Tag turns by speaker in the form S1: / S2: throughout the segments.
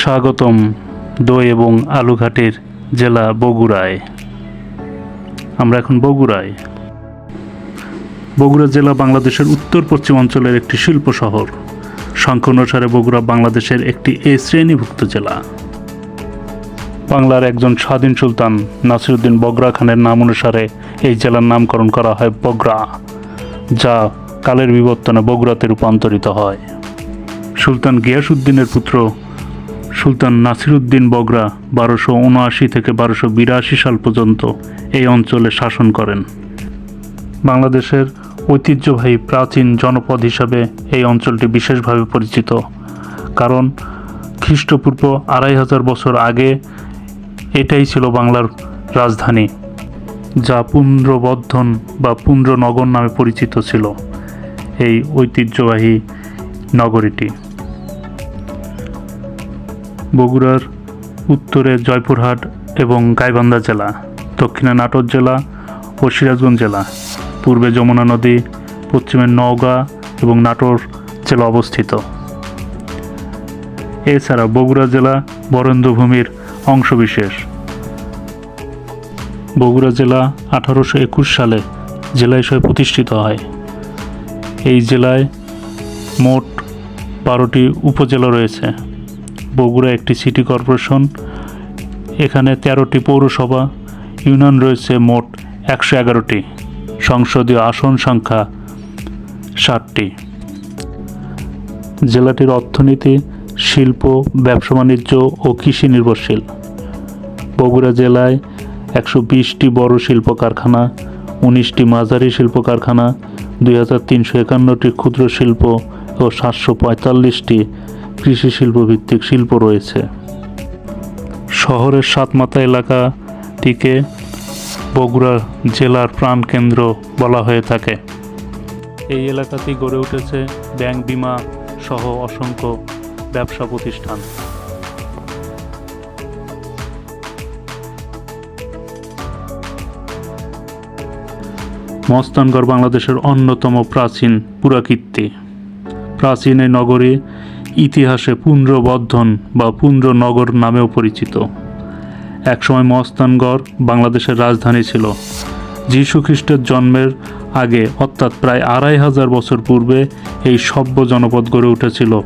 S1: স্বাগতম দই এবং আলুঘাটের জেলা বগুড়ায়। আমরা এখন বগুড়ায়। বগুড়া জেলা বাংলাদেশের উত্তর পশ্চিম অঞ্চলের একটি শিল্প শহর। সংখ্যা অনুসারে বগুড়া বাংলাদেশের একটি এ শ্রেণীভুক্ত জেলা। বাংলার একজন স্বাধীন সুলতান নাসিরুদ্দিন বগরা খানের নাম অনুসারে এই জেলার নামকরণ করা হয় বগরা, যা কালের বিবর্তনে বগুড়াতে রূপান্তরিত হয়। সুলতান গিয়াসুদ্দিনের পুত্র সুলতান নাসিরুদ্দিন বগরা বারোশো উনআশি থেকে বারোশো বিরাশি সাল পর্যন্ত এই অঞ্চলে শাসন করেন। বাংলাদেশের ঐতিহ্যবাহী প্রাচীন জনপদ হিসাবে এই অঞ্চলটি বিশেষভাবে পরিচিত, কারণ খ্রিস্টপূর্ব আড়াই হাজার বছর আগে এটাই ছিল বাংলার রাজধানী, যা পুন্ড্রবর্ধন বা পুন্ড্রনগর নামে পরিচিত ছিল, এই ঐতিহ্যবাহী নগরীটি। বগুড়ার উত্তরে জয়পুরহাট এবং গাইবান্ধা জেলা, দক্ষিণে নাটোর জেলা ও সিরাজগঞ্জ জেলা, পূর্বে যমুনা নদী, পশ্চিমে নওগাঁ এবং নাটোর জেলা অবস্থিত। এছাড়া বগুড়া জেলা বরেন্দ্রভূমির অংশবিশেষ। বগুড়া জেলা আঠারোশো একুশ সালে জেলা হিসেবে প্রতিষ্ঠিত হয়। এই জেলায় মোট বারোটি উপজেলা রয়েছে। বগুড়া একটি সিটি কর্পোরেশন, এখানে তেরোটি পৌরসভা, ইউনিয়ন রয়েছে মোট একশো এগারোটি। সংসদীয় আসন সংখ্যা ষাটটি। জেলাটির অর্থনীতি, শিল্প, ব্যবসা বাণিজ্য ও কৃষি নির্ভরশীল। বগুড়া জেলায় একশো বিশটি বড় শিল্প কারখানা উনিশটি মাঝারি শিল্প কারখানা দুই হাজার তিনশো একান্নটি ক্ষুদ্র শিল্প ও সাতশো পঁয়তাল্লিশটি কৃষি শিল্প ভিত্তিক শিল্প রয়েছে। শহরের সাতমাথা এলাকাটিকে বগুড়া জেলার প্রাণকেন্দ্র বলা হয়ে থাকে। এই এলাকাতেই গড়ে উঠেছে ব্যাংক বিমা সহ অসংখ্য ব্যবসা প্রতিষ্ঠান। মস্তানগড় বাংলাদেশের অন্যতম প্রাচীন পুরাকীর্তি। প্রাচীন এই নগরী ইতিহাসে পুন্ড্রবর্ধন বা পুন্ড্রনগর নামেও পরিচিত। একসময় মস্তানগড় বাংলাদেশের রাজধানী ছিল। যীশু খ্রিস্টের জন্মের আগে, অর্থাৎ প্রায় আড়াই হাজার বছর পূর্বে, এই সভ্য জনপদ গড়ে উঠেছিল।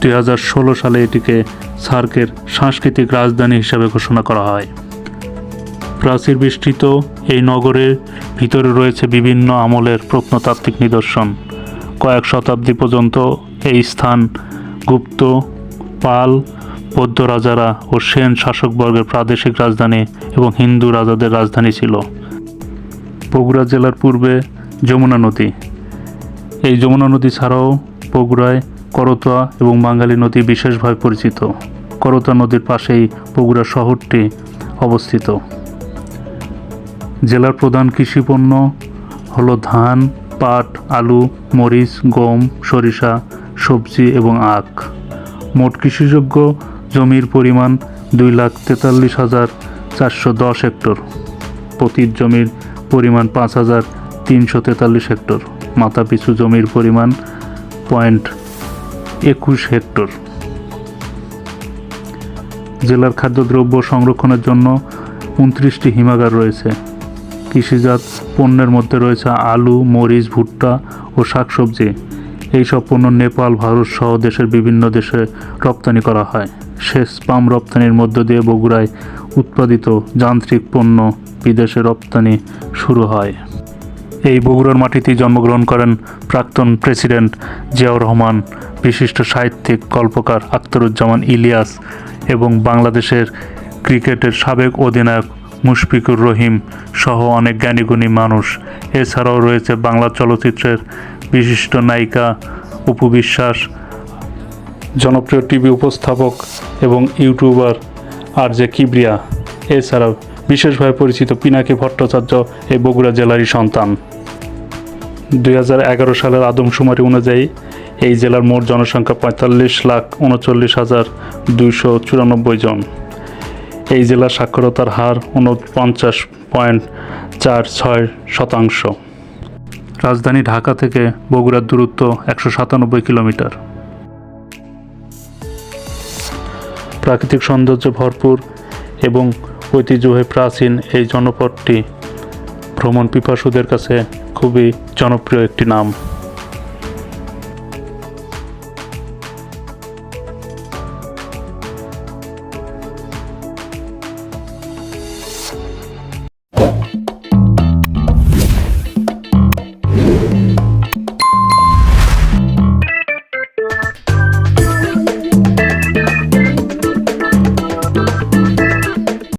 S1: দুই হাজার ষোলো সালে এটিকে সার্কের সাংস্কৃতিক রাজধানী হিসাবে ঘোষণা করা হয়। প্রাচীর বিস্তৃত এই নগরের ভিতরে রয়েছে বিভিন্ন আমলের প্রত্নতাত্ত্বিক নিদর্শন। কয়েক শতাব্দী পর্যন্ত এই স্থান গুপ্ত, পাল, বৌদ্ধ রাজারা ও সেন শাসকবর্গের প্রাদেশিক রাজধানী এবং হিন্দু রাজাদের রাজধানী ছিল। বগুড়া জেলার পূর্বে যমুনা নদী। এই যমুনা নদী ছাড়াও বগুড়ায় করতোয়া এবং বাঙালি নদী বিশেষভাবে পরিচিত। করতোয়া নদীর পাশেই বগুড়া শহরটি অবস্থিত। জেলার প্রধান কৃষিপণ্য হলো ধান, পাট, আলু, মরিচ, গম, সরিষা সবজি এবং আখ। মোট কৃষিযোগ্য জমির পরিমাণ দুই লাখ তেতাল্লিশ হাজার চারশো দশ হেক্টর। প্রতি জমির পরিমাণ পাঁচ হাজার তিনশো তেতাল্লিশ হেক্টর। মাথাপিছু জমির পরিমাণ পয়েন্ট একুশ হেক্টর। জেলার খাদ্যদ্রব্য সংরক্ষণের জন্য উনত্রিশটি হিমাগার রয়েছে। কৃষিজাত পণ্যের মধ্যে রয়েছে আলু, মরিচ, ভুট্টা ও শাকসবজি। এইসব পণ্য নেপাল, ভারত সহ দেশের বিভিন্ন দেশে রপ্তানি করা হয়। শেষ পাম রপ্তানির মধ্য দিয়ে বগুড়ায় উৎপাদিত যান্ত্রিক পণ্য বিদেশে রপ্তানি শুরু হয়। এই বগুড়ার মাটিতেই জন্মগ্রহণ করেন প্রাক্তন প্রেসিডেন্ট জিয়াউর রহমান, বিশিষ্ট সাহিত্যিক, গল্পকার আখতারুজ্জামান ইলিয়াস এবং বাংলাদেশের ক্রিকেটের সাবেক অধিনায়ক মুশফিকুর রহিম সহ অনেক জ্ঞানীগুণী মানুষ। এছাড়াও রয়েছে বাংলা চলচ্চিত্রের বিশিষ্ট নায়িকা অপু বিশ্বাস, জনপ্রিয় টিভি উপস্থাপক এবং ইউটিউবার আর জে কিবরিয়া, এছাড়াও বিশেষভাবে পরিচিত পিনাকি ভট্টাচার্য এই বগুড়া জেলারই সন্তান। দু হাজার এগারো সালের আদমশুমারি অনুযায়ী এই জেলার মোট জনসংখ্যা পঁয়তাল্লিশ লাখ উনচল্লিশ হাজার দুইশো চুরানব্বই জন। এই জেলার সাক্ষরতার হার উনপঞ্চাশ পয়েন্ট চার ছয় শতাংশ। রাজধানী ঢাকা থেকে বগুড়ার দূরত্ব একশো সাতানব্বই কিলোমিটার। প্রাকৃতিক সৌন্দর্য ভরপুর এবং ঐতিহ্যবাহী প্রাচীন এই জনপদটি ভ্রমণ পিপাসুদের কাছে খুবই জনপ্রিয় একটি নাম।